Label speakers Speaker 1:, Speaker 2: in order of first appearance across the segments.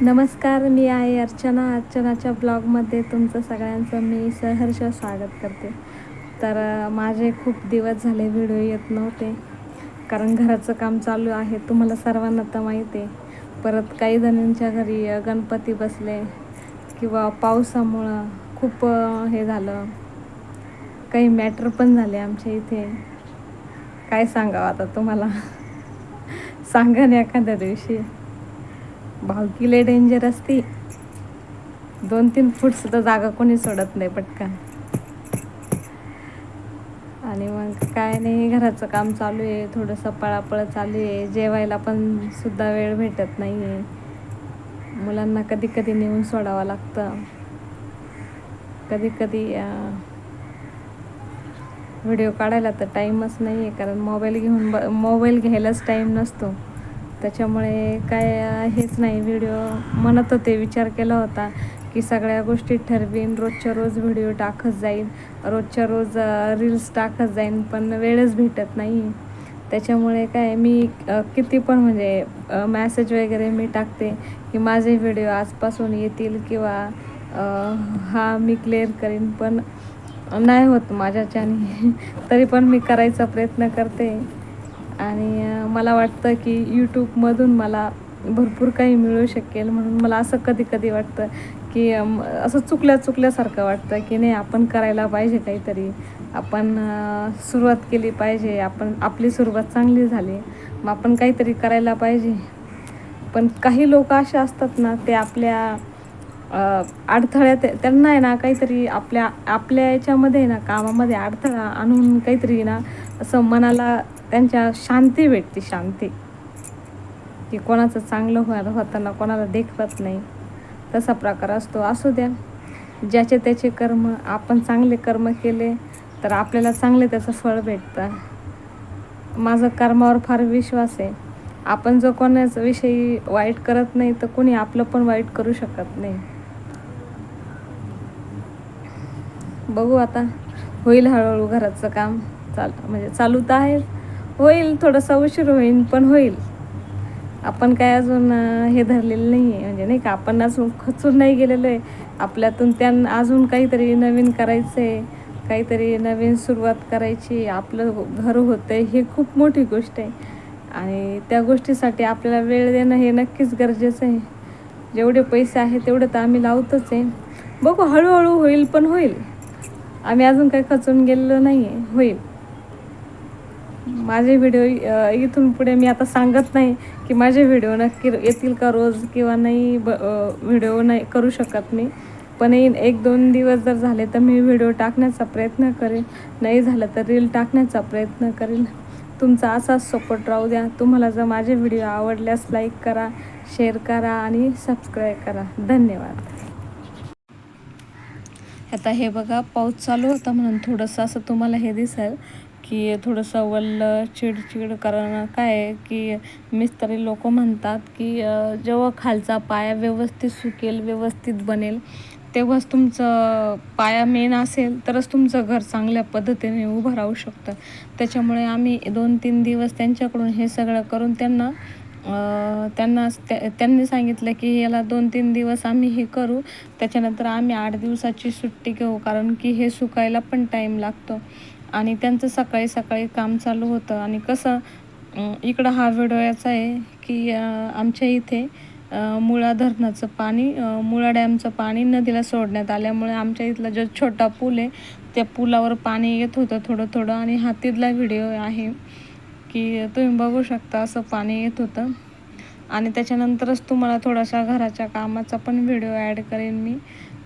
Speaker 1: नमस्कार मी आहे अर्चना. अर्चनाच्या ब्लॉगमध्ये तुमचं सगळ्यांचं मी सहर्ष स्वागत करते. तर माझे खूप दिवस झाले व्हिडिओ येत नव्हते. कारण घराचं काम चालू आहे तुम्हाला सर्वांना तर माहिती आहे. परत काही जणांच्या घरी गणपती बसले किंवा पावसामुळं खूप हे झालं. काही मॅटर पण झाले आमच्या इथे. काय सांगावं आता तुम्हाला? सांगा ना एखाद्या दिवशी. भावकी लय डेंजर असती. दोन तीन फूट सुद्धा जागा कोणी सोडत नाही पटकन. आणि मग काय नाही घराचं काम चालू आहे थोडंसं पळापळ चालू आहे जेवायला पण सुद्धा वेळ भेटत नाही आहे मुलांना कधी कधी नेऊन सोडावं लागतं. कधी कधी व्हिडिओ काढायला तर टाईमच नाही आहे कारण मोबाईल घेऊन ब मोबाईल घ्यायलाच टाईम नसतो. त्याच्यामुळे काय हेच नाही. व्हिडिओ म्हणत होते विचार केला होता की सगळ्या गोष्टी ठरवीन रोजच्या रोज व्हिडिओ टाकत जाईन रोजच्या रोज रील्स टाकत जाईन पण वेळच भेटत नाही. त्याच्यामुळे काय मी किती पण म्हणजे मॅसेज वगैरे मी टाकते की माझे व्हिडिओ आजपासून येतील किंवा हा मी क्लिअर करीन पण नाही होत माझ्याच्याने. तरी पण मी करायचा प्रयत्न करते. आणि मला वाटतं की यूट्यूबमधून मला भरपूर काही मिळू शकेल म्हणून मला असं कधी कधी वाटतं की असं चुकल्या चुकल्यासारखं वाटतं की नाही आपण करायला पाहिजे काहीतरी. आपण सुरुवात केली पाहिजे. आपण आपली सुरुवात चांगली झाली. मग आपण काहीतरी करायला पाहिजे. पण काही लोक असे असतात ना ते आपल्या अडथळ्यात त्यांना आहे ना काहीतरी आपल्या आपल्या याच्यामध्ये ना कामामध्ये अडथळा आणून काहीतरी ना असं मनाला त्यांच्या शांती भेटते शांती. की कोणाचं चांगलं होणार होताना कोणाला देखवत नाही तसा प्रकार असतो. असू द्या. ज्याचे त्याचे कर्म आपण चांगले कर्म केले तर आपल्याला चांगले त्याचं फळ भेटतं. माझं कर्मावर फार विश्वास आहे. आपण जर कोणाच विषयी वाईट करत नाही तर कोणी आपलं पण वाईट करू शकत नाही. बघू आता. होईल हळूहळू घराचं काम चाल म्हणजे चालू तर आहे. होईल थोडंसं उशीर होईल पण होईल. आपण काय अजून हे धरलेलं नाही आहे म्हणजे नाही का आपण अजून खचून नाही गेलेलो आहे आपल्यातून त्यांना अजून काहीतरी नवीन करायचं आहे काहीतरी नवीन सुरुवात करायची. आपलं घर होतं आहे हे खूप मोठी गोष्ट आहे. आणि त्या गोष्टीसाठी आपल्याला वेळ देणं हे नक्कीच गरजेचं आहे. जेवढे पैसे आहेत तेवढं तर आम्ही लावतच आहे. बघू हळूहळू होईल पण होईल. आम्ही अजून काही खचून गेलेलो नाही आहे होईल. माझे व्हिडिओ इथून पुढे मी आता सांगत नाही की माझे व्हिडिओ नक्की येतील का रोज किंवा नाही ब व्हिडिओ नाही करू शकत मी. पण येईन एक दोन दिवस जर झाले तर मी व्हिडिओ टाकण्याचा प्रयत्न करेन. नाही झालं तर रील टाकण्याचा प्रयत्न करेन. तुमचा असाच सपोर्ट राहू द्या. तुम्हाला जर माझे व्हिडिओ आवडल्यास लाईक करा शेअर करा आणि सबस्क्राईब करा. धन्यवाद. आता हे बघा पाऊस चालू होता म्हणून थोडंसं असं तुम्हाला हे दिसेल. की थोडंसं वल्ल चिडचिड कारण काय आहे की मिस्त्री लोक म्हणतात की जेव्हा खालचा पाया व्यवस्थित सुकेल व्यवस्थित बनेल तेव्हाच तुमचं पाया मेन असेल तरच तुमचं घर चांगल्या पद्धतीने उभं राहू शकतं. त्याच्यामुळे आम्ही दोन तीन दिवस त्यांच्याकडून हे सगळं करून त्यांना त्यांना त्या- त्यांनी सांगितलं की याला दोन तीन दिवस आम्ही हे करू. त्याच्यानंतर आम्ही आठ दिवसाची सुट्टी घेऊ कारण की हे सुकायला पण टाईम लागतो. आणि त्यांचं सकाळी सकाळी काम चालू होतं. आणि कसं इकडं हा व्हिडिओ याचा आहे की आमच्या इथे मुळा धरणाचं पाणी मुळा डॅमचं पाणी नदीला सोडण्यात आल्यामुळे आमच्या इथला जो छोटा पूल आहे त्या पुलावर पाणी येत होतं थोडं थोडं. आणि हा तिथला व्हिडिओ आहे की तुम्ही बघू शकता असं पाणी येत होतं. आणि त्याच्यानंतरच तुम्हाला थोडासा घराच्या कामाचा पण व्हिडिओ ॲड करेन मी.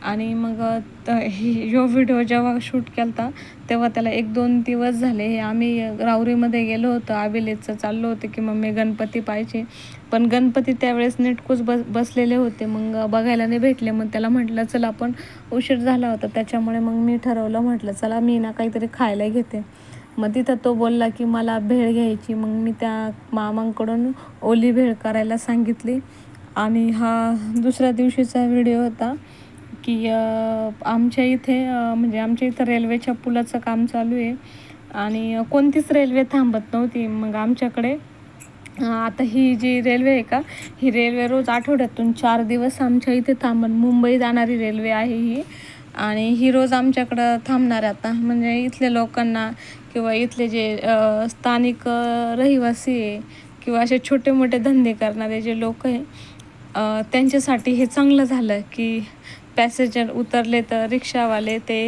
Speaker 1: आणि मग त ह्यो व्हिडिओ जेव्हा शूट केला होता तेव्हा त्याला एक दोन दिवस झाले. हे आम्ही रावरीमध्ये गेलो होतो आबिलेचं चाललो होतं की मम्मी गणपती पाहिजे पण गणपती त्यावेळेस नेटकूच बस बसलेले होते. मग बघायला नाही भेटले. मग त्याला म्हटलं चला आपण उशीर झाला होता. त्याच्यामुळे मग मी ठरवलं म्हटलं चला मी ना काहीतरी खायला घेते. मग तिथं तो बोलला की मला भेळ घ्यायची. मग मी त्या मामांकडून ओली भेळ करायला सांगितली. आणि हा दुसऱ्या दिवशीचा व्हिडिओ होता. की आमच्या इथे म्हणजे आमच्या इथं रेल्वेच्या पुलाचं काम चालू आहे. आणि कोणतीच रेल्वे थांबत नव्हती. मग आमच्याकडे आता ही जी रेल्वे आहे का ही रेल्वे रोज आठवड्यातून चार दिवस आमच्या इथे थांबून मुंबई जाणारी रेल्वे आहे ही. आणि ही रोज आमच्याकडं थांबणार आहे आता. म्हणजे इथल्या लोकांना किंवा इथले जे स्थानिक रहिवासी आहे किंवा असे छोटे मोठे धंदे करणारे जे लोक आहे त्यांच्यासाठी हे चांगलं झालं की पॅसेंजर उतरले तर रिक्षावाले ते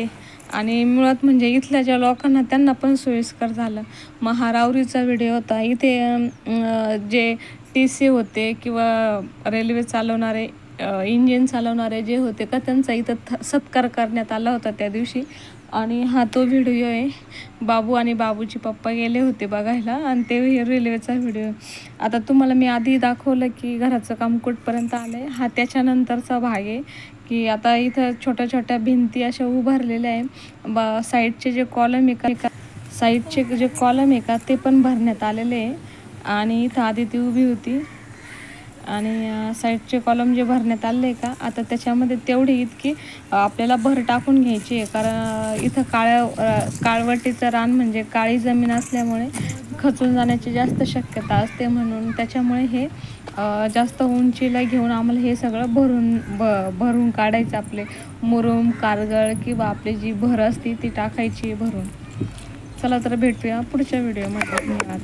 Speaker 1: आणि मुळात म्हणजे इथल्या ज्या लोकांना त्यांना पण सोयीस्कर झालं. मग हा रावरीचा व्हिडिओ होता. इथे जे टी सी होते किंवा रेल्वे चालवणारे इंजिन चालवणारे जे होते का त्यांचा इथं थ सत्कार करण्यात आला होता त्या दिवशी. आणि हा तो व्हिडिओ आहे. बाबू आणि बाबूची पप्पा गेले होते बघायला आणि ते रेल्वेचा व्हिडिओ. आता तुम्हाला मी आधी दाखवलं की घराचं काम कुठपर्यंत आलं आहे हा त्याच्यानंतरचा भाग आहे. की आता इथं छोट्या छोट्या भिंती अशा उभारलेल्या आहे. बा साईडचे जे कॉलम एका साईडचे जे कॉलम आहे का ते पण भरण्यात आलेले आहे. आणि इथं आधी ती उभी होती. आणि साईडचे कॉलम जे भरण्यात आले का आता त्याच्यामध्ये तेवढी इतकी आपल्याला भर टाकून घ्यायची आहे. कारण इथं काळ्या काळवटीचं रान म्हणजे काळी जमीन असल्यामुळे खचून जाण्याची जास्त शक्यता असते म्हणून त्याच्यामुळे हे जास्त उंचीला घेऊन आम्हाला हे सगळं भरून ब भरून काढायचं आपले मुरुम कारगळ किंवा आपली जी भर असती ती टाकायची भरून. चला तर भेटूया पुढच्या व्हिडिओमध्ये धन्यवाद.